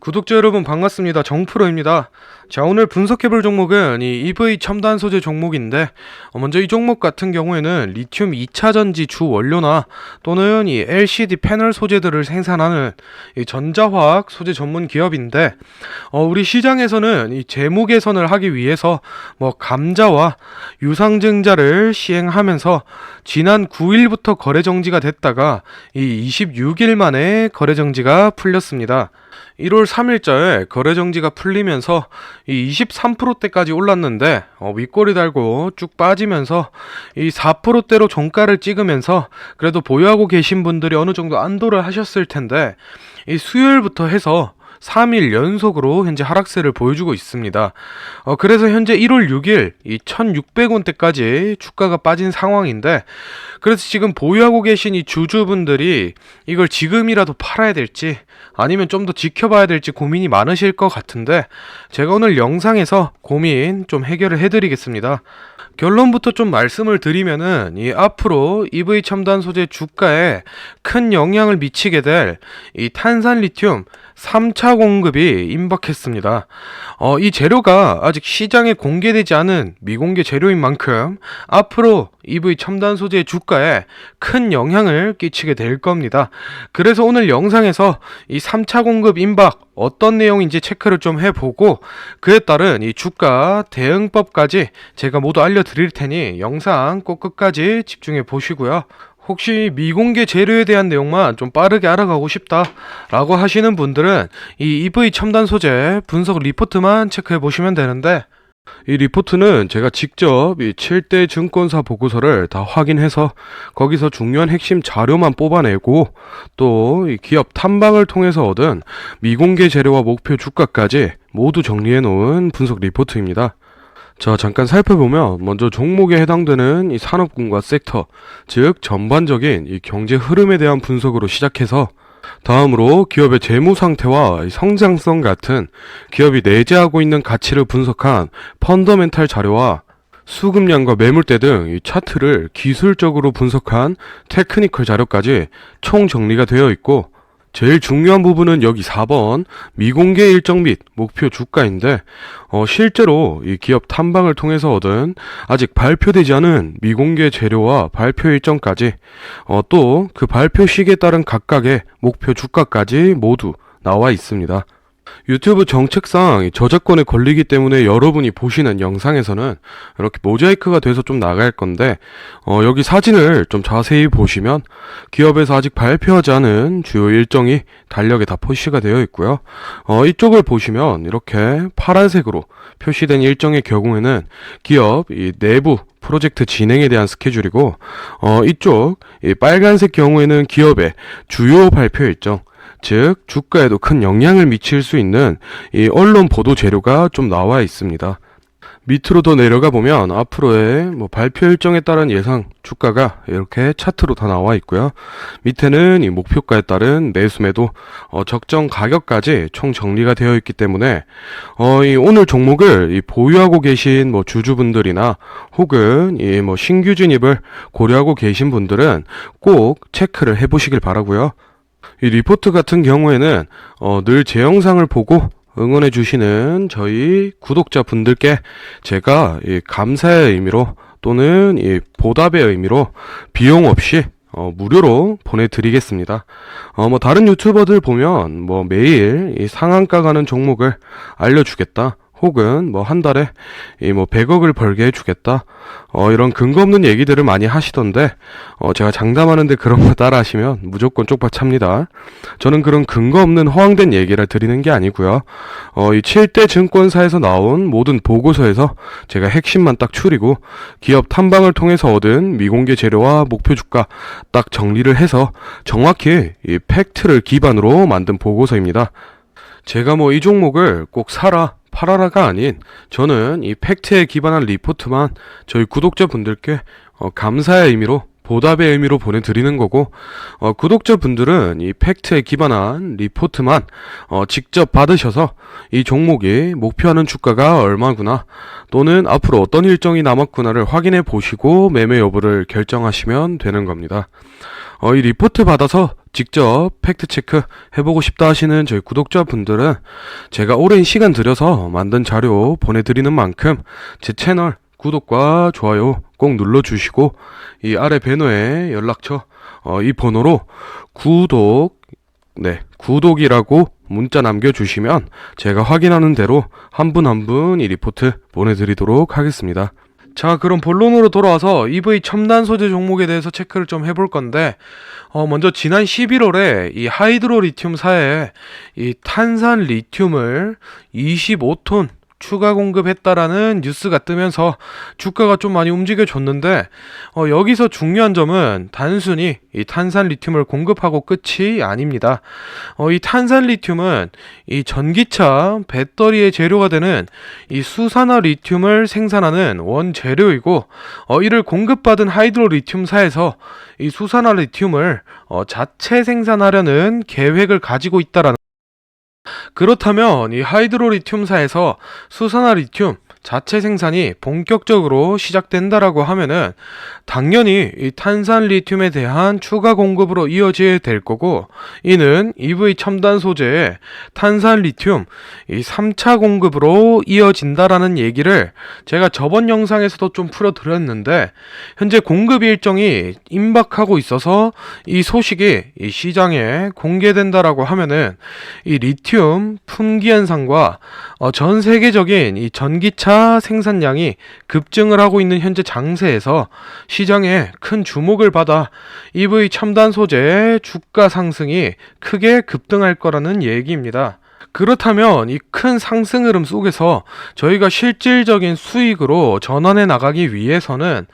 구독자 여러분 반갑습니다. 정프로입니다. 자, 오늘 분석해볼 종목은 이 EV 첨단 소재 종목인데, 어, 먼저 이 종목 같은 경우에는 리튬 2차 전지 주 원료나 또는 이 LCD 패널 소재들을 생산하는 이 전자화학 소재 전문 기업인데, 어, 우리 시장에서는 이 재무 개선을 하기 위해서 뭐 감자와 유상증자를 시행하면서 지난 9일부터 거래 정지가 됐다가 이 26일 만에 거래 정지가 풀렸습니다. 1월 3일자에 거래 정지가 풀리면서 이 23%대까지 올랐는데 어, 윗꼬리 달고 쭉 빠지면서 이 4%대로 종가를 찍으면서 그래도 보유하고 계신 분들이 어느 정도 안도를 하셨을 텐데 이 수요일부터 해서 3일 연속으로 현재 하락세를 보여주고 있습니다. 어, 그래서 현재 1월 6일 이 1,600원대까지 주가가 빠진 상황인데 그래서 지금 보유하고 계신 이 주주분들이 이걸 지금이라도 팔아야 될지 아니면 좀 더 지켜봐야 될지 고민이 많으실 것 같은데 제가 오늘 영상에서 고민 좀 해결을 해드리겠습니다. 결론부터 좀 말씀을 드리면은 이 앞으로 EV 첨단 소재 주가에 큰 영향을 미치게 될 이 탄산 리튬 3차 공급이 임박했습니다. 어, 이 재료가 아직 시장에 공개되지 않은 미공개 재료인 만큼 앞으로 EV 첨단 소재 주가에 큰 영향을 끼치게 될 겁니다. 그래서 오늘 영상에서 이 3차 공급 임박 어떤 내용인지 체크를 좀 해보고 그에 따른 이 주가 대응법까지 제가 모두 알려드릴 테니 영상 꼭 끝까지 집중해 보시고요. 혹시 미공개 재료에 대한 내용만 좀 빠르게 알아가고 싶다 라고 하시는 분들은 이 EV 첨단 소재 분석 리포트만 체크해 보시면 되는데 이 리포트는 제가 직접 이 7대 증권사 보고서를 다 확인해서 거기서 중요한 핵심 자료만 뽑아내고 또 이 기업 탐방을 통해서 얻은 미공개 재료와 목표 주가까지 모두 정리해 놓은 분석 리포트입니다. 자, 잠깐 살펴보면 먼저 종목에 해당되는 이 산업군과 섹터, 즉 전반적인 이 경제 흐름에 대한 분석으로 시작해서 다음으로 기업의 재무 상태와 이 성장성 같은 기업이 내재하고 있는 가치를 분석한 펀더멘탈 자료와 수급량과 매물대 등이 차트를 기술적으로 분석한 테크니컬 자료까지 총 정리가 되어 있고 제일 중요한 부분은 여기 4번 미공개 일정 및 목표 주가인데 어, 실제로 이 기업 탐방을 통해서 얻은 아직 발표되지 않은 미공개 재료와 발표 일정까지 어, 또 그 발표 시기에 따른 각각의 목표 주가까지 모두 나와 있습니다. 유튜브 정책상 이 저작권에 걸리기 때문에 여러분이 보시는 영상에서는 이렇게 모자이크가 돼서 좀 나갈 건데 어, 여기 사진을 좀 자세히 보시면 기업에서 아직 발표하지 않은 주요 일정이 달력에 다 표시가 되어 있고요. 어, 이쪽을 보시면 이렇게 파란색으로 표시된 일정의 경우에는 기업 이 내부 프로젝트 진행에 대한 스케줄이고 어, 이쪽 이 빨간색 경우에는 기업의 주요 발표 일정 즉 주가에도 큰 영향을 미칠 수 있는 이 언론 보도 재료가 좀 나와 있습니다. 밑으로 더 내려가 보면 앞으로의 뭐 발표 일정에 따른 예상 주가가 이렇게 차트로 다 나와 있고요. 밑에는 이 목표가에 따른 매수매도 어, 적정 가격까지 총 정리가 되어 있기 때문에 어, 이 오늘 종목을 이 보유하고 계신 뭐 주주분들이나 혹은 이 뭐 신규 진입을 고려하고 계신 분들은 꼭 체크를 해보시길 바라고요. 이 리포트 같은 경우에는 어, 늘 제 영상을 보고 응원해 주시는 저희 구독자 분들께 제가 이 감사의 의미로 또는 이 보답의 의미로 비용 없이 어, 무료로 보내드리겠습니다. 어, 뭐 다른 유튜버들 보면 뭐 매일 이 상한가 가는 종목을 알려주겠다. 혹은 뭐 한 달에 이 뭐 100억을 벌게 해주겠다. 어, 이런 근거 없는 얘기들을 많이 하시던데, 어, 제가 장담하는데 그런 거 따라 하시면 무조건 쪽파 찹니다. 저는 그런 근거 없는 허황된 얘기를 드리는 게 아니고요. 어, 이 7대 증권사에서 나온 모든 보고서에서 제가 핵심만 딱 추리고 기업 탐방을 통해서 얻은 미공개 재료와 목표 주가 딱 정리를 해서 정확히 이 팩트를 기반으로 만든 보고서입니다. 제가 뭐 이 종목을 꼭 사라 팔아라가 아닌 저는 이 팩트에 기반한 리포트만 저희 구독자분들께 어, 감사의 의미로 보답의 의미로 보내드리는 거고 어, 구독자분들은 이 팩트에 기반한 리포트만 어, 직접 받으셔서 이 종목이 목표하는 주가가 얼마구나 또는 앞으로 어떤 일정이 남았구나를 확인해 보시고 매매 여부를 결정하시면 되는 겁니다. 어, 이 리포트 받아서 직접 팩트체크 해보고 싶다 하시는 저희 구독자분들은 제가 오랜 시간 들여서 만든 자료 보내드리는 만큼 제 채널 구독과 좋아요 꼭 눌러주시고 이 아래 배너에 연락처 어, 이 번호로 구독 네 구독이라고 문자 남겨주시면 제가 확인하는 대로 한 분 한분 이 리포트 보내드리도록 하겠습니다. 자, 그럼 본론으로 돌아와서 EV 첨단 소재 종목에 대해서 체크를 좀 해볼 건데, 어, 먼저 지난 11월에 이 하이드로 리튬 사에 이 탄산 리튬을 25톤 추가 공급했다라는 뉴스가 뜨면서 주가가 좀 많이 움직여줬는데, 어, 여기서 중요한 점은 단순히 이 탄산 리튬을 공급하고 끝이 아닙니다. 어, 이 탄산 리튬은 이 전기차 배터리의 재료가 되는 이 수산화 리튬을 생산하는 원재료이고 어, 이를 공급받은 하이드로 리튬사에서 이 수산화 리튬을 어, 자체 생산하려는 계획을 가지고 있다라는 그렇다면 이 하이드로 리튬사에서 수산화 리튬 자체 생산이 본격적으로 시작된다라고 하면은 당연히 이 탄산 리튬에 대한 추가 공급으로 이어져야 될 거고 이는 EV 첨단 소재의 탄산 리튬 이 3차 공급으로 이어진다라는 얘기를 제가 저번 영상에서도 좀 풀어 드렸는데 현재 공급 일정이 임박하고 있어서 이 소식이 이 시장에 공개된다라고 하면은 이 리튬 품귀 현상과 어, 전 세계적인 이 전기차 생산량이 급증을 하고 있는 현재 장세에서 시장에 큰 주목을 받아 EV 첨단 소재의 주가 상승이 크게 급등할 거라는 얘기입니다. 그렇다면 이 큰 상승 흐름 속에서 저희가 실질적인 수익으로 전환해 나가기 위해서는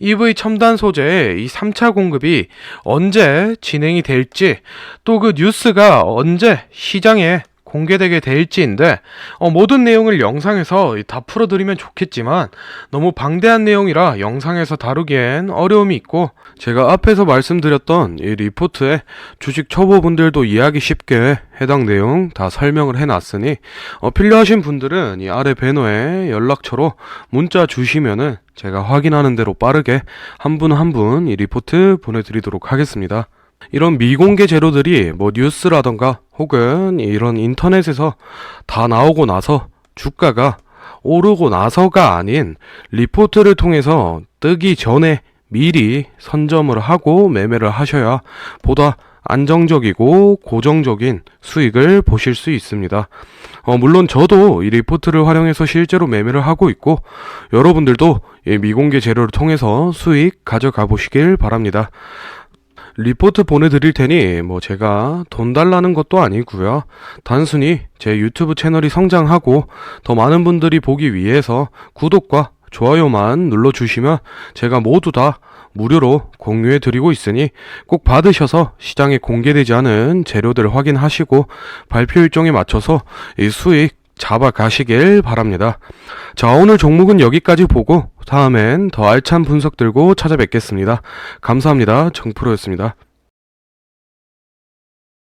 EV 첨단 소재의 이 3차 공급이 언제 진행이 될지 또 그 뉴스가 언제 시장에 공개되게 될지인데 어, 모든 내용을 영상에서 다 풀어드리면 좋겠지만 너무 방대한 내용이라 영상에서 다루기엔 어려움이 있고 제가 앞에서 말씀드렸던 이 리포트에 주식 초보분들도 이해하기 쉽게 해당 내용 다 설명을 해놨으니 어, 필요하신 분들은 이 아래 배너에 연락처로 문자 주시면은 제가 확인하는 대로 빠르게 한 분 한 분 이 리포트 보내드리도록 하겠습니다. 이런 미공개 재료들이 뭐 뉴스라던가 혹은 이런 인터넷에서 다 나오고 나서 주가가 오르고 나서가 아닌 리포트를 통해서 뜨기 전에 미리 선점을 하고 매매를 하셔야 보다 안정적이고 고정적인 수익을 보실 수 있습니다. 어, 물론 저도 이 리포트를 활용해서 실제로 매매를 하고 있고 여러분들도 이 미공개 재료를 통해서 수익 가져가 보시길 바랍니다. 리포트 보내드릴 테니 뭐 제가 돈 달라는 것도 아니고요. 단순히 제 유튜브 채널이 성장하고 더 많은 분들이 보기 위해서 구독과 좋아요만 눌러주시면 제가 모두 다 무료로 공유해 드리고 있으니 꼭 받으셔서 시장에 공개되지 않은 재료들을 확인하시고 발표 일정에 맞춰서 이 수익 잡아 가시길 바랍니다. 자, 오늘 종목은 여기까지 보고 다음엔 더 알찬 분석 들고 찾아뵙겠습니다. 감사합니다. 정프로였습니다.